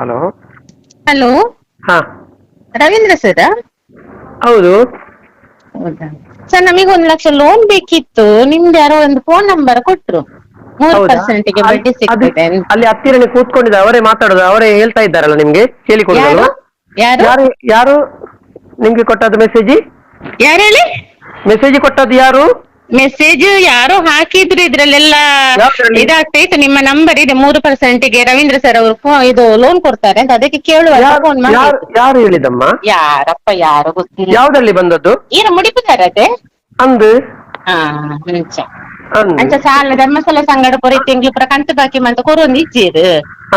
Hello. Hello. ಹಾ. Ravindra sir? ಹೌದು. ಹೌದಾ? ಸರ್ ನಮಗೆ ಒಂದು ಲಕ್ಷ ಲೋನ್ ಬೇಕಿತ್ತು. ನಿಮ್ದು ಯಾರೋ ಒಂದು ಫೋನ್ ನಂಬರ್ ಕೊಟ್ರು. ಮೂರು ಹೌದಾ? ಪರ್ಸೆಂಟ್ಗೆ ಅಲ್ಲಿ- ಬಡ್ಡಿ ಸಿಗ್ತದೆ ಅದು- ಅಂತ. ಅಲ್ಲಿ ಹತ್ತಿರನೇ ಕೂತ್ಕೊಂಡಿದ್ದ ಅವರೇ ಮಾತಾಡೋದು. ಅವರೇ ಹೇಳ್ತಾ ಇದ್ದಾರಲ್ಲ ನಿಮ್ಗೆ ಯಾರು? ಕೇಳಿಕೊಡುದಲ್ವಾ ಯಾರು? ಯಾರು ಯಾರು ನಿಮ್ಗೆ ಕೊಟ್ಟದ್ದು ಮೆಸೇಜ್ ಯಾರು ಹೇಳಿ? ಮೆಸೇಜ್ ಕೊಟ್ಟದ್ದು ಯಾರು? ಮೆಸೇಜ್ ಯಾರೋ ಹಾಕಿದ್ರು ಇದ್ರಲ್ಲೆಲ್ಲ ಯಾವ್ದ್ರಲ್ಲಿ? ಇದಾಗ್ತಾ ಇತ್ತು ನಿಮ್ಮ ನಂಬರ್ ಇದೆ ಮೂರು ಪರ್ಸೆಂಟ್ಗೆ ರವೀಂದ್ರ ಸರ್ ಅವರು ಇದು ಲೋನ್ ಕೊಡ್ತಾರೆ ಅಂತ ಅದಕ್ಕೆ ಕೇಳುವ ಯಾರು ಫೋನ್ ಯಾರು ಮಾಡಿ ಯಾರು ಹೇಳಿದಮ್ಮ ಯಾರಪ್ಪ ಯಾರು ಗೊತ್ತಿಲ್ಲ. ಯಾವ್ದಲ್ಲಿ ಬಂದದ್ದು? ಏನು ಮುಡಿಪಿದಾರದೆ ಅಂದು? ಹಾ ಅಂದು ಅಂಚ ಸಾಲ ಧರ್ಮಸ್ಥಳ ಸಂಗಡ ಪೊರೆ ತಿಂಗ್ಳು ಪುರ ಕಂತು ಬಾಕಿ ಮಂತ ಕೊರೊಂದು ಇಜ್ಜೀರ್.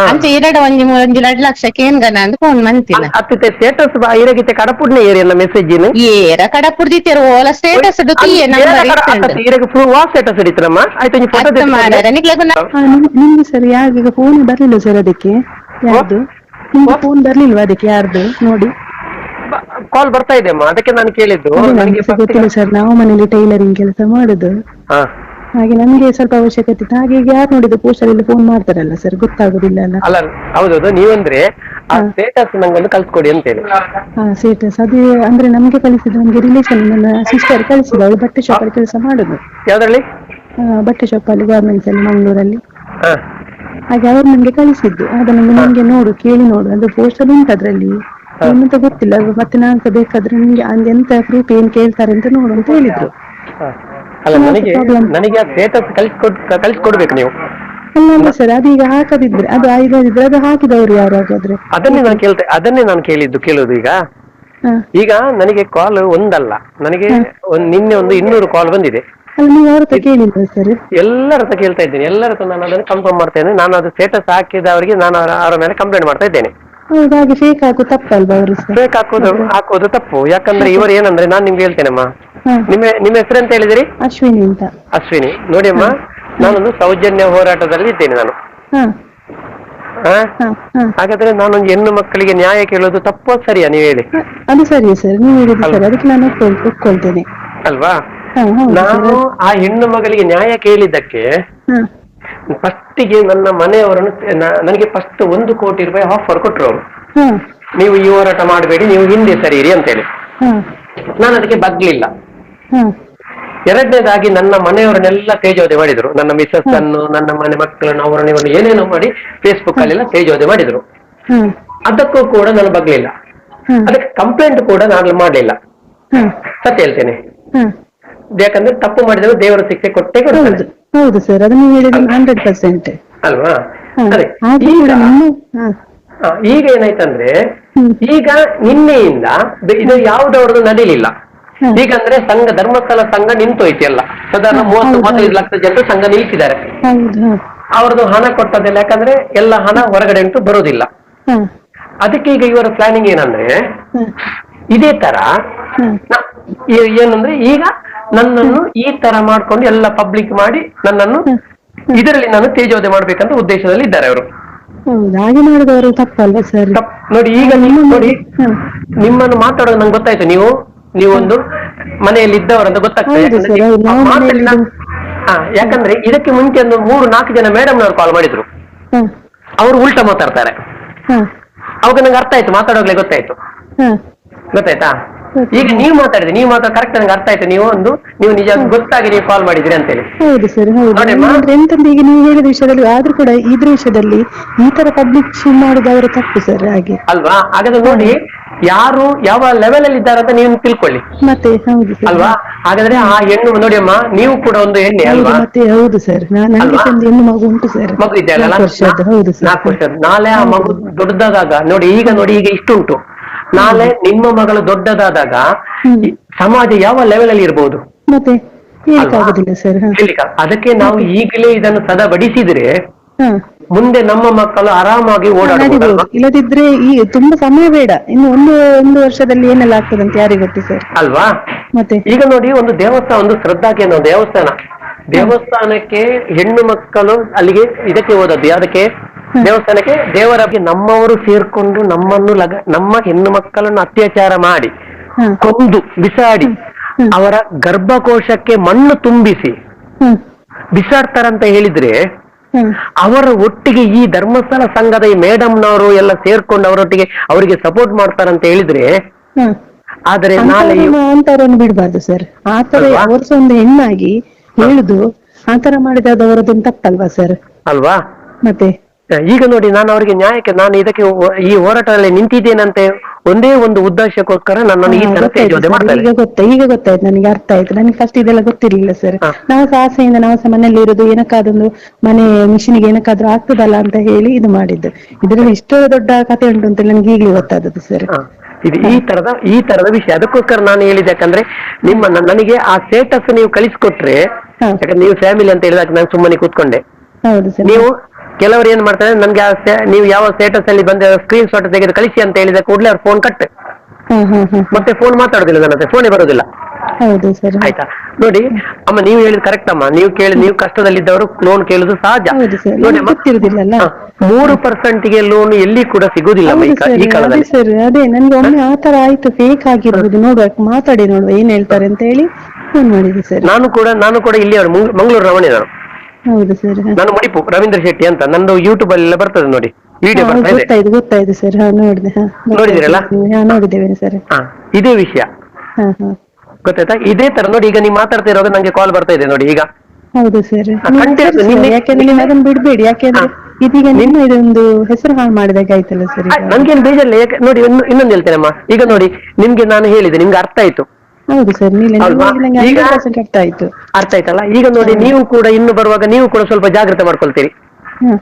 ಅಂಚ ಎರಡು ಒಂಜಿ ಒಂಜಿ ಎರಡು ಲಕ್ಷಕ್ಕೆ ಏನ್ಗನ ಅಂತ ಫೋನ್ ಮಂತಿನ. ಅತ್ತೆ ಸ್ಟೇಟಸ್ ಇರಗಿತ್ತೆ ಕಡಪುಡ್ನೆ ಏರಿಯಲ್ಲ ಮೆಸೇಜ್ ಏರ ಕಡ ಪುರ್ದಿತ್ತೇರು ಓಲ ಸ್ಟೇಟಸ್ ದುತಿಯೇ ನಂಬರ್ ಇತ್ತಂಡು ಇರಗೆ ಫುಲ್ ವಾ ಸ್ಟೇಟಸ್ ಆಯ್ತು ಫೋಟೋ ನಿಮ್ಗೆ ಸರ್ ಫೋನ್ ಬರ್ಲಿಲ್ಲ ಸರ್ ಅದಕ್ಕೆ. ಯಾರ್ದು? ನಿಮ್ಗೆ ಫೋನ್ ಬರ್ಲಿಲ್ವಾ ಅದಕ್ಕೆ ಯಾರ್ದು? ನೋಡಿ. ಕಾಲ್ ಬರ್ತಾ ಇದೆ ಅಮ್ಮ ಅದಕ್ಕೆ ನಾನು ಕೇಳಿದ್ದು. ಅದೇ ನನಗೆ ಗೊತ್ತಿಲ್ಲ ಸರ್ ನಾವು ಮನೇಲಿ ಟೈಲರಿಂಗ್ ಕೆಲಸ ಮಾಡುದು. ಹಾ. ಹಾಗೆ ನಮ್ಗೆ ಸ್ವಲ್ಪ ಅವಶ್ಯಕತೆ ಇತ್ತು. ಹಾಗೆ ಈಗ ಯಾರು ನೋಡಿದ್ರು ಪೋಸ್ಟಲ್ಲಿ ಫೋನ್ ಮಾಡ್ತಾರಲ್ಲ ಸರ್ ಗೊತ್ತಾಗುದಿಲ್ಲ ಅಲ್ಲ? ಅಲ್ಲ ಹೌದೌದು ನೀವಂದ್ರೆ ಆ. ಸ್ಟೇಟಸ್ ನಂಗೊಂದು ಕಳ್ಸ್ಕೊಡಿ ಅಂತೇಳಿ. ಹಾ ಸ್ಟೇಟಸ್ ಅದೇ ಅಂದ್ರೆ ನಮ್ಗೆ ಕಳಿಸಿದ್ದು ನಮ್ಗೆ ರಿಲೇಷನ್ ನನ್ನ ಸಿಸ್ಟರ್ ಕಳಿಸಿದ ಅವಳು ಬಟ್ಟೆ ಶಾಪ್ ಅಲ್ಲಿ ಕೆಲಸ ಮಾಡುದು. ಯಾವ್ದ್ರಲ್ಲಿ? ಆ, ಬಟ್ಟೆ ಶಾಪ್ ಅಲ್ಲಿ ಗಾರ್ಮೆಂಟ್ಸ್ ಅಲ್ಲಿ ಮಂಗಳೂರಲ್ಲಿ. ಹಾ. ಹಾಗೆ ಅವರು ನಮ್ಗೆ ಕಳಿಸಿದ್ದು ಅದನ್ನು ನಿಮ್ಗೆ ನೋಡು ಕೇಳಿ ನೋಡು. ಅದು ಪೋಸ್ಟರ್ ಉಂಟು ಅದ್ರಲ್ಲಿ. ಏನಂತ ಗೊತ್ತಿಲ್ಲ ಮತ್ತೆ ನಾನ್ ಸಹ ಬೇಕಾದ್ರೆ ನಿಮ್ಗೆ ಅಂದ್ ಎಂತ ಪ್ರೂಫ್ ಏನ್ ಕೇಳ್ತಾರೆ ಅಂತ ನೋಡು ಅಂತ ಹೇಳಿದ್ರು. ಹಾ. ಅಲ್ಲ ನನಗೆ. ನನಗೆ ಆ ಸ್ಟೇಟಸ್ ಕಳ್ಸಿಕೊಡ್ ಕಳ್ಸಿಕೊಡ್ಬೇಕು ನೀವು. ಅಲ್ಲ ಸರ್ ಅದೀಗ ಹಾಕದಿದ್ರೆ ಅದು ಇಲ್ಲದಿದ್ರೆ ಅದು ಹಾಕಿದವರು ಯಾರು ಹಾಗಾದ್ರೆ ಅದನ್ನೇ ನಾನು ಕೇಳ್ತೆ ಅದನ್ನೇ ನಾನು ಕೇಳಿದ್ದು ಕೇಳೋದು ಈಗ. ಹಾ. ಈಗ ನನಗೆ ಕಾಲ್ ಒಂದಲ್ಲ. ನನಗೆ ಒಂದ್ ನಿನ್ನೆ ಒಂದು ಇನ್ನೂರು ಕಾಲ್ ಬಂದಿದೆ. ಅಲ್ಲ ನೀವು ಅವ್ರ ಹತ್ರ ಕೇಳಿಲ್ವಾ ಸರ್ ಎಲ್ಲರ ಹತ್ರ ಕೇಳ್ತಾ ಇದ್ದೇನೆ. ಎಲ್ಲರ ಹತ್ರ ನಾನು ಅದನ್ನ ಕನ್ಫರ್ಮ್ ಮಾಡ್ತೇನೆ ನಾನು ಅದು ಸ್ಟೇಟಸ್ ಹಾಕಿದವರಿಗೆ ನಾನು ಅವರ ಅವರ ಮೇಲೆ ಕಂಪ್ಲೇಂಟ್ ಮಾಡ್ತಾ ಇದ್ದೇನೆ. ಹೌದು ಹಾಗೆ ಫೇಕ್ ಹಾಕು ತಪ್ಪಲ್ವಾ ಅವರು ಸರ್ ಫೇಕ್ ಹಾಕೋದು ಹಾಕೋದು ತಪ್ಪು. ಯಾಕಂದ್ರೆ ಇವರು ಏನಂದ್ರೆ ನಾನು ನಿಮ್ಗೆ ಹೇಳ್ತೇನಮ್ಮ. ನಿಮ್ಮ ನಿಮ್ಮ ಹೆಸರು ಅಂತ ಹೇಳಿದಿರಿ? ಅಶ್ವಿನಿ ಅಂತ. ಅಶ್ವಿನಿ. ನೋಡಿ ಅಮ್ಮ ನಾನೊಂದು ಸೌಜನ್ಯ ಹೋರಾಟದಲ್ಲಿ ಇದ್ದೇನೆ ನಾನು. ಹಾಗಾದ್ರೆ ನಾನೊಂದು ಹೆಣ್ಣು ಮಕ್ಕಳಿಗೆ ನ್ಯಾಯ ಕೇಳೋದು ತಪ್ಪು ಸರಿಯಾ ನೀವು ಹೇಳಿ? ಅದು ಸರಿ ಸರ್. ನೀವು ಹೇಳಿದ್ರೆ ಸರ್. ಅದಕ್ಕೆ ನಾನು ಒಪ್ಕೊಳ್ ಒಪ್ಕೊಳ್ತೇನೆ. ಅಲ್ವಾ? ನಾನು ಆ ಹೆಣ್ಣು ಮಗಳಿಗೆ ನ್ಯಾಯ ಕೇಳಿದ್ದಕ್ಕೆ ಫಸ್ಟಿಗೆ ನನ್ನ ಮನೆಯವರನ್ನು ನನಗೆ ಫಸ್ಟ್ ಒಂದು ಕೋಟಿ ರೂಪಾಯಿ ಆಫರ್ ಕೊಟ್ಟರು ಅವರು. ನೀವು ಈ ಹೋರಾಟ ಮಾಡಬೇಡಿ ನೀವು ಹಿಂದೆ ಸರಿಯಿರಿ ಅಂತೇಳಿ. ಹೇಳಿ ನಾನು ಅದಕ್ಕೆ ಬಗ್ಲಿಲ್ಲ ಎರಡನೇದಾಗಿ ನನ್ನ ಮನೆಯವರನ್ನೆಲ್ಲ ತೇಜೋದೆ ಮಾಡಿದ್ರು. ನನ್ನ ಮಿಸಸ್ ಅನ್ನು ನನ್ನ ಮನೆ ಮಕ್ಕಳನ್ನು ಅವರನ್ನು ಇವರನ್ನು ಏನೇನೋ ಮಾಡಿ ಫೇಸ್ಬುಕ್ ಅಲ್ಲೆಲ್ಲ ತೇಜೋದೆ ಮಾಡಿದ್ರು. ಅದಕ್ಕೂ ಕೂಡ ನಾನು ಬಗ್ಲಿಲ್ಲ. ಅದಕ್ಕೆ ಕಂಪ್ಲೇಂಟ್ ಕೂಡ ನಾನು ಮಾಡಲಿಲ್ಲ. ಸತ್ಯ ಹೇಳ್ತೇನೆ. ಯಾಕಂದ್ರೆ ತಪ್ಪು ಮಾಡಿದ್ರೆ ದೇವರ ಶಿಕ್ಷೆ ಕೊಟ್ಟೇ ಕೊಡ್ತಾರೆ ಹೌದು. ಸರ್ ಅದು ನೀವು ಹೇಳಿದ ಹಂಡ್ರೆಡ್ ಪರ್ಸೆಂಟ್ ಅಲ್ವಾ? ಅದೇ. ಈಗ ಏನಾಯ್ತಂದ್ರೆ ಈಗ ನಿನ್ನೆಯಿಂದ ಇದು ಯಾವ್ದವ್ರದ್ದು ನಡೀಲಿಲ್ಲ. ಹ್ಮ್. ಈಗಂದ್ರೆ ಸಂಘ ಧರ್ಮಸ್ಥಳ ಸಂಘ ನಿಂತೋಯ್ತು ಎಲ್ಲ. ಸಾಧಾರಣ ಮೂವತ್ತು ಮೂವತ್ತೈದು. ಲಕ್ಷ ಜನರು ಸಂಘ ನಿಲ್ಸಿದ್ದಾರೆ ಅವ್ರದ್ದು ಹಣ ಕೊಟ್ಟದಿಲ್ಲ ಯಾಕಂದ್ರೆ ಎಲ್ಲ ಹಣ ಹೊರಗಡೆ ಉಂಟು ಬರೋದಿಲ್ಲ. ಅದಕ್ಕೆ ಈಗ ಇವರ ಪ್ಲಾನಿಂಗ್ ಏನಂದ್ರೆ ಇದೇ ತರ ಏನಂದ್ರೆ ಈಗ ನನ್ನನ್ನು ಈ ತರ ಮಾಡ್ಕೊಂಡು ಎಲ್ಲ ಪಬ್ಲಿಕ್ ಮಾಡಿ ನನ್ನನ್ನು ಇದರಲ್ಲಿ ನಾನು ತೇಜೋದೆ ಮಾಡ್ಬೇಕಂತ ಉದ್ದೇಶದಲ್ಲಿ ಇದ್ದಾರೆ ಅವರು. ಹಾಗೆ ಮಾಡಿದವರು ತಪ್ಪಲ್ವಾ ಸರ್? ನೋಡಿ ಈಗ ನಿಮ್ಮ ನೋಡಿ ನಿಮ್ಮನ್ನು ಮಾತಾಡೋದು ನಂಗೆ ಗೊತ್ತಾಯ್ತು. ನೀವು ನೀವೊಂದು ಮನೆಯಲ್ಲಿ ಇದ್ದವರಂತ ಗೊತ್ತಾಗ್ತದೆ. ಯಾಕಂದ್ರೆ ಇದಕ್ಕೆ ಮುಂಚೆ ಒಂದು ಮೂರು ನಾಲ್ಕು ಜನ ಮೇಡಮ್ನವ್ರು ಕಾಲ್ ಮಾಡಿದ್ರು. ಅವರು ಉಲ್ಟಾ ಮಾತಾಡ್ತಾರೆ. ಅವಾಗ ನಂಗೆ ಅರ್ಥ ಆಯ್ತು ಮಾತಾಡೋಗ್ಲೇ ಗೊತ್ತಾಯ್ತು. ಗೊತ್ತಾಯ್ತಾ? ಈಗ ನೀವು ಮಾತಾಡಿದ್ರಿ ನೀವು ಮಾತಾಡ ಕರೆಕ್ಟ್ ನನಗೆ ಅರ್ಥ ಆಯ್ತು. ನೀವು ಒಂದು ನೀವು ನಿಜ ಗೊತ್ತಾಗಿ ನೀವು ಕಾಲ್ ಮಾಡಿದ್ರಿ ಅಂತೇಳಿ. ಹೌದು ಸರ್ ಹೌದು. ಎಂತಂದ್ರೆ ಈಗ ನೀವು ಹೇಳಿದ ವಿಷಯದಲ್ಲಿ ಆದ್ರೂ ಕೂಡ ಇದ್ರ ವಿಷಯದಲ್ಲಿ ಈ ತರ ಪಬ್ಲಿಕ್ ಮಾಡುದು ಅವರ ತಪ್ಪು ಸರ್ ಹಾಗೆ. ಅಲ್ವಾ? ಹಾಗಾದ್ರೆ ನೋಡಿ ಯಾರು ಯಾವ ಲೆವೆಲ್ ಅಲ್ಲಿ ಇದ್ದಾರೆ ಅಂತ ನೀವು ತಿಳ್ಕೊಳ್ಳಿ. ಮತ್ತೆ ಹೌದು ಅಲ್ವಾ? ಹಾಗಾದ್ರೆ ಆ ಹೆಣ್ಣು ನೋಡಿ ಅಮ್ಮ ನೀವು ಕೂಡ ಒಂದು ಹೆಣ್ಣೆ ಅಲ್ವಾ? ಮತ್ತೆ ಹೌದು ಸರ್. ಒಂದು ಹೆಣ್ಣು ಮಗು ಉಂಟು ಸರ್. ಮಗು ಇದೆಯಲ್ಲ ನಾಲ್ಕು ಹೌದು ಸರ್. ನಾಲ್ಕು ವರ್ಷದ್ದು. ನಾಳೆ ಆ ಮಗು ದೊಡ್ಡದಾದಾಗ ನೋಡಿ ಈಗ ನೋಡಿ ಈಗ ಇಷ್ಟುಂಟು ನಾಳೆ ನಿಮ್ಮ ಮಗಳು ದೊಡ್ಡದಾದಾಗ. ಸಮಾಜ ಯಾವ ಲೆವೆಲ್ ಅಲ್ಲಿ ಇರಬಹುದು ಮತ್ತೆ ಸರ್ ಅದಕ್ಕೆ ನಾವು ಈಗಲೇ ಇದನ್ನು ಸದಾ ಬಡಿಸಿದ್ರೆ ಮುಂದೆ ನಮ್ಮ ಮಕ್ಕಳು ಆರಾಮಾಗಿ ಓಡಾಡಬಹುದು ಇಲ್ಲದಿದ್ರೆ ಈ ತುಂಬಾ ಸಮಯ ಬೇಡ. ಇನ್ನು ಒಂದು ಒಂದು ವರ್ಷದಲ್ಲಿ ಏನೆಲ್ಲ ಆಗ್ತದೆ ಅಂತ ಯಾರಿಗೆ ಗೊತ್ತಿ ಸರ್ ಅಲ್ವಾ? ಮತ್ತೆ? ಈಗ ನೋಡಿ ಒಂದು ದೇವಸ್ಥಾನ ಒಂದು ಶ್ರದ್ಧಾ ಕೇಂದ್ರ ದೇವಸ್ಥಾನ. ದೇವಸ್ಥಾನಕ್ಕೆ ಹೆಣ್ಣು ಮಕ್ಕಳು ಅಲ್ಲಿಗೆ ಇದಕ್ಕೆ ಹೋದದ್ದು. ಯಾವ್ದಕ್ಕೆ? ದೇವಸ್ಥಾನಕ್ಕೆ ದೇವರ ನಮ್ಮವರು ಸೇರ್ಕೊಂಡು ನಮ್ಮನ್ನು ಲಗ ನಮ್ಮ ಹೆಣ್ಣು ಮಕ್ಕಳನ್ನು ಅತ್ಯಾಚಾರ ಮಾಡಿ ಕೊಂದು ಬಿಸಾಡಿ ಅವರ ಗರ್ಭಕೋಶಕ್ಕೆ ಮಣ್ಣು ತುಂಬಿಸಿ ಬಿಸಾಡ್ತಾರಂತ ಹೇಳಿದ್ರೆ ಅವರ ಒಟ್ಟಿಗೆ ಈ ಧರ್ಮಸ್ಥಳ ಸಂಘದ ಈ ಮೇಡಮ್ನವರು ಎಲ್ಲ ಸೇರ್ಕೊಂಡು ಅವರೊಟ್ಟಿಗೆ ಅವರಿಗೆ ಸಪೋರ್ಟ್ ಮಾಡ್ತಾರಂತ ಹೇಳಿದ್ರೆ ಆದರೆ ನಾಳೆ ಅಂತವ್ರನ್ನ ಬಿಡ್ಬಾರ್ದು ಸರ್. ಆತರ ಅವರ್ಸ ಅವ್ರ ಒಂದು ಹೆಣ್ಣಾಗಿ ಹೇಳುದು ಆತರ ಮಾಡಿದ ಅದು ಅವರದೊಂದು ತಪ್ಪಲ್ವಾ ಸರ್? ಅಲ್ವಾ? ಮತ್ತೆ? ಈಗ ನೋಡಿ ನಾನು ಅವರಿಗೆ ನ್ಯಾಯಕ್ಕೆ ನಾನು ಇದಕ್ಕೆ ಈ ಹೋರಾಟದಲ್ಲಿ ನಿಂತಿದ್ದೇನಂತೆ ಒಂದೇ ಒಂದು ಉದ್ದೇಶಕ್ಕೋಸ್ಕರ ನನ್ನನ್ನು ಈ ತರ ಗೊತ್ತಾಯ್ತು ತೇಜೋದೆ ಮಾಡ್ತಾರೆ ಈಗ ಗೊತ್ತ ಈಗ ಗೊತ್ತಾಯ್ತು ನನಗೆ ಅರ್ಥ ಆಯ್ತು. ನನಗೆ ಫಸ್ಟ್ ಇದೆಲ್ಲ ಗೊತ್ತಿರ್ಲಿಲ್ಲ ಸರ್. ನಾವು ಸಹ ಆಸೆಯಿಂದ ನಾವು ಸಹ ಮನೆಯಲ್ಲಿ ಇರೋದು ಏನಕ್ಕಾದೊಂದು ಮನೆ ಮಿಷಿನ್ಗೆ ಏನಕ್ಕಾದ್ರೂ ಆಗ್ತದಲ್ಲ ಅಂತ ಹೇಳಿ ಇದು ಮಾಡಿದ್ದು. ಇದರಲ್ಲಿ ಇಷ್ಟು ದೊಡ್ಡ ಕಥೆ ಉಂಟು ಅಂತ ನನಗೆ ಈಗಲೇ ಗೊತ್ತಾದದ್ದು ಸರ್. ಇದು ಈ ತರದ ಈ ತರದ ವಿಷಯ. ಅದಕ್ಕೋಸ್ಕರ ನಾನು ಹೇಳಿದೆ ಯಾಕಂದ್ರೆ ನಿಮ್ಮ ನನಗೆ ಆ ಸ್ಟೇಟಸ್ ನೀವು ಕಳಿಸ್ಕೊಟ್ರೆ. ಯಾಕಂದ್ರೆ ನೀವು ಫ್ಯಾಮಿಲಿ ಅಂತ ಹೇಳಿದಾಗ ನಾನು ಸುಮ್ಮನೆ ಕೂತ್ಕೊಂಡೆ. ನೀವು ಕೆಲವರು ಏನ್ ಮಾಡ್ತಾರೆ ನನ್ಗೆ ಆ ನೀವು ಯಾವ ಸ್ಟೇಟಸ್ ಅಲ್ಲಿ ಬಂದ ಸ್ಕ್ರೀನ್ ಶಾಟ್ ತೆಗೆದು ಕಳಿಸಿ ಅಂತ ಹೇಳಿದ ಕೂಡಲೇ ಅವ್ರ ಫೋನ್ ಕಟ್ ಮತ್ತೆ ಫೋನ್ ಮಾತಾಡುದಿಲ್ಲ ನನ್ನ ಫೋನ್ ಫೋನೇ ಬರೋದಿಲ್ಲ. ಹೌದು ಸರ್. ಆಯ್ತಾ? ನೋಡಿ ಅಮ್ಮ ನೀವು ಹೇಳಿದ್ ಕರೆಕ್ಟ್ ಅಮ್ಮ. ನೀವು ಕೇಳಿ ನೀವು ಕಷ್ಟದಲ್ಲಿದ್ದವರು ಲೋನ್ ಕೇಳುದು ಸಹಜ. ಹೌದು ಸರ್. ನೋಡಿ ನಮ್ಗೆ ಅಮ್ಮ, ಗೊತ್ತಿರುದಿಲ್ಲಲ್ಲ. ಮೂರು ಪರ್ಸೆಂಟ್ಗೆ ಲೋನ್ ಎಲ್ಲಿ ಕೂಡ ಸಿಗುದಿಲ್ಲ ಅಮ್ಮ ಈ ಸರ್ ಅದೇ ಕಾಲದಲ್ಲಿ. ಸರ್ ಅದೇ ನನ್ಗೆ ಒಮ್ಮೆ ಆತರ ಆಯ್ತು ಫೇಕ್ ಆಗಿರ್ಬೋದು. ನೋಡುವ ಮಾತಾಡಿ ನೋಡುವ ಏನ್ ಹೇಳ್ತಾರೆ ಅಂತ ಹೇಳಿ ಫೋನ್ ಮಾಡಿದೆ ಸರ್. ನಾನು ಕೂಡ ನಾನು ಕೂಡ ಇಲ್ಲಿ ಮಂಗಳೂರು ರವಣಿ ನಾನು ಹೌದು ಸರ್ ನಾನು ಮುಡಿಪು ರವೀಂದ್ರ ಶೆಟ್ಟಿ ಅಂತ. ನಂದು ಯೂಟ್ಯೂಬ್ ಅಲ್ಲಿ ಬರ್ತದೆ ನೋಡಿ. ವಿಡಿಯೋ ಬರ್ತಾ ಇದೆ. ಗೊತ್ತಾಯ್ತು ಗೊತ್ತಾಯ್ತು ಸರ್ ಹಾ ನೋಡಿದೆ ಹಾ. ನೋಡಿದಿರಲ್ಲ? ಹಾ ನೋಡಿದ್ದೇವೆ ಸರ್ ಹಾ ಇದೇ ವಿಷಯ. ಹಾ ಹಾ. ಗೊತ್ತಾಯ್ತಾ? ಇದೇ ತರ ನೋಡಿ ಈಗ ನೀವು ಮಾತಾಡ್ತಿರುವಾಗ ನಂಗೆ ಕಾಲ್ ಬರ್ತಾ ಇದೆ ನೋಡಿ ಈಗ. ಹೌದು ಸರ್ ನಿನ್ನೆ- ಯಾಕೆಂದ್ರೆ ನೀವು ಅದನ್ನ ಬಿಡ್ಬೇಡಿ. ಯಾಕೆಂದ್ರೆ ಹಾ. ಇದೀಗ ನಿಮ್ಮ ಇದೊಂದು ಹೆಸರು ಹಾಳು ಮಾಡಿದಾಗ ಆಯ್ತಲ್ಲ ಸರ್ ಆ, ನನ್ಗೇನು ಬೇಜಾರಿಲ್ಲ. ಯಾಕೆ ನೋಡಿ ಇನ್ನೊಂದು ಇನ್ನೊಂದು ಹೇಳ್ತೇನಮ್ಮ. ಈಗ ನೋಡಿ ನಿಮ್ಗೆ ನಾನು ಹೇಳಿದೆ ನಿಮ್ಗೆ ಅರ್ಥ ಆಯ್ತು. ಹೌದು ಸರ್ ಪರ್ಸೆಂಟ್ ಅರ್ಥ ಆಯ್ತು. ಅರ್ಥ ಆಯ್ತಲ್ಲ? ಈಗ ನೋಡಿ ನೀವು ಕೂಡ ಇನ್ನು ಬರುವಾಗ ನೀವು ಕೂಡ ಸ್ವಲ್ಪ ಜಾಗ್ರತೆ ಮಾಡ್ಕೊಳ್ತೀರಿ.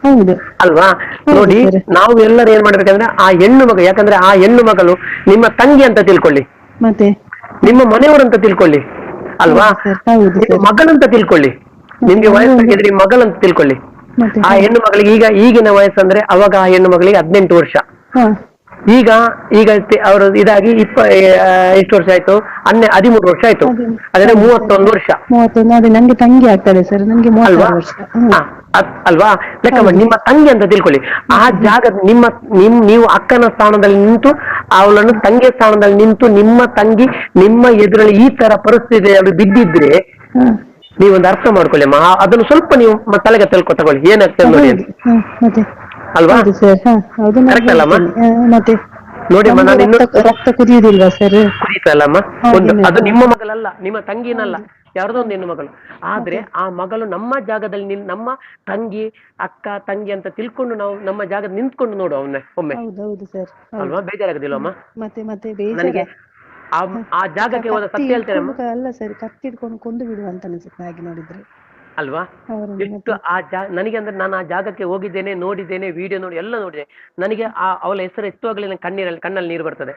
ಹೌದು. ಅಲ್ವಾ? ನೋಡಿ. ನಾವು ಎಲ್ಲರೂ ಏನ್ ಮಾಡ್ಬೇಕಂದ್ರೆ ಆ ಹೆಣ್ಣು ಮಗ ಯಾಕಂದ್ರೆ ಆ ಹೆಣ್ಣು ಮಗಳು ನಿಮ್ಮ ತಂಗಿ ಅಂತ ತಿಳ್ಕೊಳ್ಳಿ. ಮತ್ತೆ? ನಿಮ್ಮ ಮನೆಯವರಂತ ತಿಳ್ಕೊಳ್ಳಿ. ಅಲ್ವಾ. ಮಗಳಂತ ತಿಳ್ಕೊಳ್ಳಿ. ನಿಮ್ಗೆ ವಯಸ್ಸಾಗಿದ್ರೆ ನಿಮ್ಮ ಮಗಳಂತ ತಿಳ್ಕೊಳ್ಳಿ. ಆ ಹೆಣ್ಣು ಮಗಳಿಗೆ ಈಗ ಈಗಿನ ವಯಸ್ಸಂದ್ರೆ ಅವಾಗ ಆ ಹೆಣ್ಣು ಮಗಳಿಗೆ ಹದಿನೆಂಟು ವರ್ಷ. ಈಗ ಈಗ ಅವರು ಇದಾಗಿ ಇಪ್ಪ ಎಷ್ಟು ವರ್ಷ ಆಯ್ತು? ಹನ್ನೆ ಹದಿಮೂರು ವರ್ಷ ಆಯ್ತು. ಅದ್ರೆ ಮೂವತ್ತೊಂದು ವರ್ಷ. ಮೂವತ್ತೊಂದು ಅದೇ ನಂಗೆ ತಂಗಿ ಆಗ್ತದೆ ಸರ್ ನಂಗೆ ಅಲ್ವಾ? ಅದ್- ಲೆಕ್ಕ ಮಾಡಿ ನಿಮ್ಮ ತಂಗಿ ಅಂತ ತಿಳ್ಕೊಳ್ಳಿ. ಆ ಜಾಗ ನಿಮ್ಮ ನಿಮ್ ನೀವು ಅಕ್ಕನ ಸ್ಥಾನದಲ್ಲಿ ನಿಂತು ಅವಳನ್ನು ತಂಗಿಯ ಸ್ಥಾನದಲ್ಲಿ ನಿಂತು ನಿಮ್ಮ ತಂಗಿ ನಿಮ್ಮ ಎದುರಲ್ಲಿ ಈ ತರ ಪರಿಸ್ಥಿತಿ ಪರಿಸ್ಥಿತಿಯಲ್ಲಿ ಬಿದ್ದಿದ್ರೆ. ನೀವೊಂದು ಅರ್ಥ ಮಾಡ್ಕೊಳ್ಳಿ ಅಮ್ಮ ಅದನ್ನು ಸ್ವಲ್ಪ ನೀವು ತಲೆಗೆ ತಿಳ್ಕೊ ತಗೊಳ್ಳಿ. ಏನಾಗ್ತದೆ ನೋಡಿ ಅಲ್ವಾ? ಸರ್ ಹೌದು Correct ಅಲ್ಲಮ್ಮ? ಮತ್ತೆ ನೋಡಿ ಅಮ್ಮ ನಾನು ನಮ್ಗೆ ಇನ್ನು ರಕ್ತ ರಕ್ತ ಸರ್ ಒಂದು. ಅದು ನಿಮ್ಮ ಮಗಳಲ್ಲ ನಿಮ್ಮ ತಂಗಿನಲ್ಲ. ಯಾರ್ದೋ ಒಂದು ಹೆಣ್ಣು ಮಗಳು. ಆದ್ರೆ ಆ ಮಗಳು ನಮ್ಮ ಜಾಗದಲ್ಲಿ ನಿನ್ ನಮ್ಮ ತಂಗಿ ಅಕ್ಕ ತಂಗಿ ಅಂತ ತಿಳ್ಕೊಂಡು ನಾವು ನಮ್ಮ ಜಾಗದ ನಿಂತ್ಕೊಂಡು ನೋಡು ಅವನ್ನ ಒಮ್ಮೆ. ಹೌದು. ಸರ್ ಅಲ್ವಾ ಬೇಜಾರಾಗುದಿಲ್ಲಮ್ಮ ಮತ್ತೆ ಮತ್ತೆ ನನಗೆ ಬೇಜಾರ ಆ ಆ ಜಾಗಕ್ಕೆ ಹೋದ ಸತ್ಯ ಹೇಳ್ತೇನೆ ಅಮ್ಮ. ಅಲ್ಲ ಸರ್ ಕತ್ತಿ ಹಿಡ್ಕೊಂಡು ಕೊಂದು ಬಿಡುವ ಅಂತ ಅನಿಸುತ್ತೆ ಹಾಗೆ ನೋಡಿದ್ರೆ. ಅಲ್ವಾ? ಎಷ್ಟು ಆ ಜಾ ನನಗೆ ಅಂದ್ರೆ ನಾನು ಆ ಜಾಗಕ್ಕೆ ಹೋಗಿದ್ದೇನೆ ನೋಡಿದ್ದೇನೆ ವಿಡಿಯೋ ನೋಡಿ ಎಲ್ಲ ನೋಡಿದೆ. ನನಗೆ ಆ ಅವಳ ಹೆಸರು ಎತ್ತುವಾಗಲೇ ನನ್ನ ಕಣ್ಣೀರಲ್ಲಿ ಕಣ್ಣಲ್ಲಿ ನೀರು ಬರ್ತದೆ.